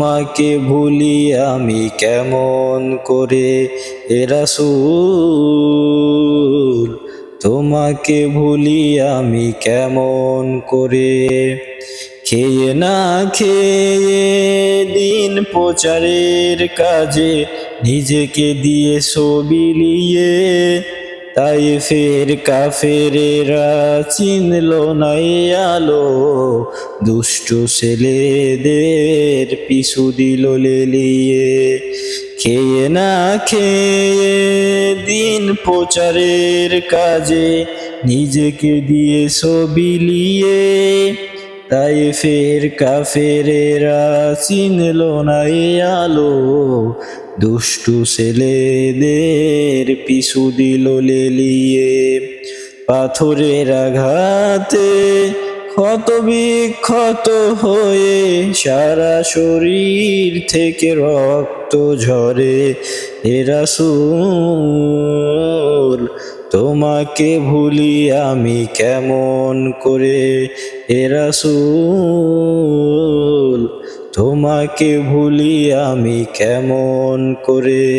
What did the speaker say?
তোমাকে ভুলি আমি কেমন করে? এরাসুল তোমাকে ভুলি আমি কেমন করে? খেয়ে না খেয়ে দিন প্রচারের কাজে নিজেকে দিয়ে সবিলিয়ে তাই ফের কাফেরেরা চিনল নাই আলো। দুষ্টু ছেলেদের পিছু দিল লেলিয়ে। খেয়ে না খেয়ে দিন প্রচারের কাজে নিজেকে দিয়ে সবিলিয়ে তাই ফের কাফেরেরা চিনল না এ আলো। দুষ্টু ছেলেদের পিছু দিল লেলিয়ে। পাথরের আঘাতে ক্ষত বিক্ষত হয়ে সারা শরীর থেকে রক্ত ঝরে এরাসুল তোমাকে ভুলি আমি কেমন করে? এরাসুল তোমাকে ভুলি আমি কেমন করে?